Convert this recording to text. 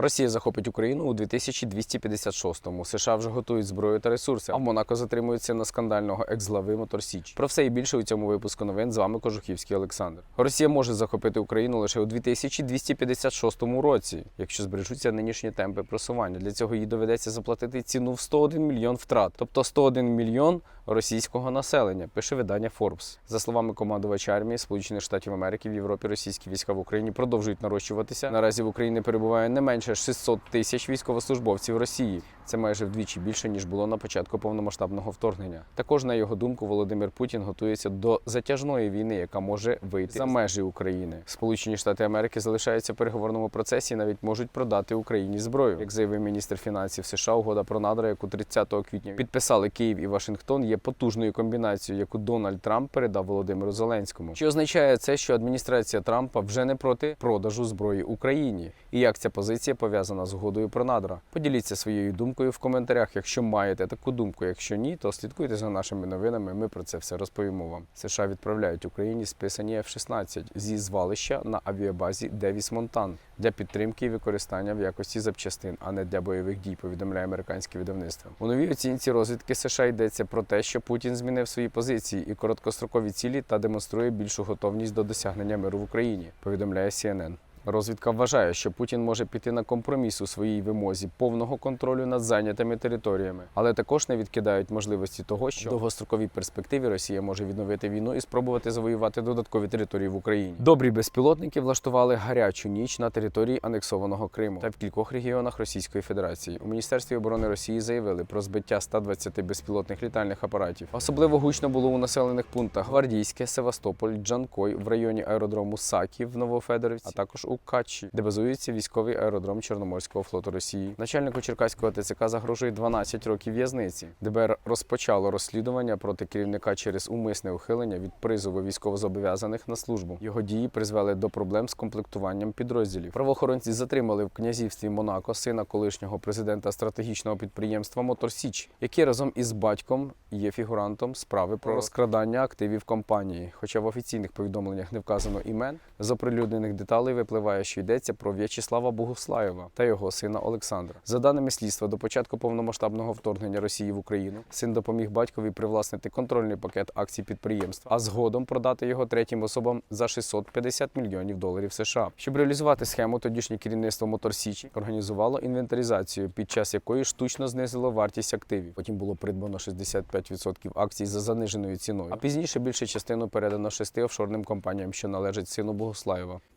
Росія захопить Україну у 2256-му. США вже готують зброю та ресурси. А в Монако затримується на скандального екс-глави Мотор Січ. Про все і більше у цьому випуску новин з вами Кожухівський Олександр. Росія може захопити Україну лише у 2256 році, якщо збережуться нинішні темпи просування. Для цього їй доведеться заплатити ціну в 101 мільйон втрат, тобто 101 мільйон російського населення. Пише видання Forbes. За словами командувача армії Сполучених Штатів Америки в Європі російські війська в Україні продовжують нарощуватися. Наразі в Україні перебуває не менше 600 тисяч військовослужбовців Росії. Це майже вдвічі більше ніж було на початку повномасштабного вторгнення. Також на його думку Володимир Путін готується до затяжної війни, яка може вийти за межі України. Сполучені Штати Америки залишаються в переговорному процесі і навіть можуть продати Україні зброю. Як заявив міністр фінансів США, угода про надра, яку 30 квітня підписали Київ і Вашингтон, є потужною комбінацією, яку Дональд Трамп передав Володимиру Зеленському. Чи означає це, що адміністрація Трампа вже не проти продажу зброї Україні? І як ця позиція пов'язана з угодою про надра? Поділіться своєю думкою в коментарях, якщо маєте таку думку. Якщо ні, то слідкуйте за нашими новинами. Ми про це все розповімо вам. США відправляють Україні списані F-16 зі звалища на авіабазі Девіс Монтан для підтримки і використання в якості запчастин, а не для бойових дій. Повідомляє американське видавництво. У новій оцінці розвідки США йдеться про те, що Путін змінив свої позиції і короткострокові цілі та демонструє більшу готовність до досягнення миру в Україні. Повідомляє CNN. Розвідка вважає, що Путін може піти на компроміс у своїй вимозі повного контролю над зайнятими територіями, але також не відкидають можливості того, що в довгостроковій перспективі Росія може відновити війну і спробувати завоювати додаткові території в Україні. Добрі безпілотники влаштували гарячу ніч на території анексованого Криму та в кількох регіонах Російської Федерації. У міністерстві оборони Росії заявили про збиття 120 безпілотних літальних апаратів. Особливо гучно було у населених пунктах Гвардійське, Севастополь, Джанкой в районі аеродрому Саків в Новофедорівці, а також у Качі, де базується військовий аеродром Чорноморського флоту Росії. Начальнику Черкаського ТЦК загрожує 12 років в'язниці. ДБР розпочало розслідування проти керівника через умисне ухилення від призову військовозобов'язаних на службу. Його дії призвели до проблем з комплектуванням підрозділів. Правоохоронці затримали в князівстві Монако сина колишнього президента стратегічного підприємства Мотор Січ, який разом із батьком є фігурантом справи про розкрадання активів компанії. Хоча в офіційних повідомленнях не вказано імен, з оприлюднених деталей випливає, що йдеться про В'ячеслава Богуслаєва та його сина Олександра. За даними слідства, до початку повномасштабного вторгнення Росії в Україну син допоміг батькові привласнити контрольний пакет акцій підприємства, а згодом продати його третім особам за 650 мільйонів доларів США. Щоб реалізувати схему, тодішнє керівництво Мотор Січі організувало інвентаризацію, під час якої штучно знизило вартість активів. Потім було придбано 65% акцій за заниженою ціною. А пізніше більшу частину передано шести офшорним компаніям, що належать сину Богослаєва.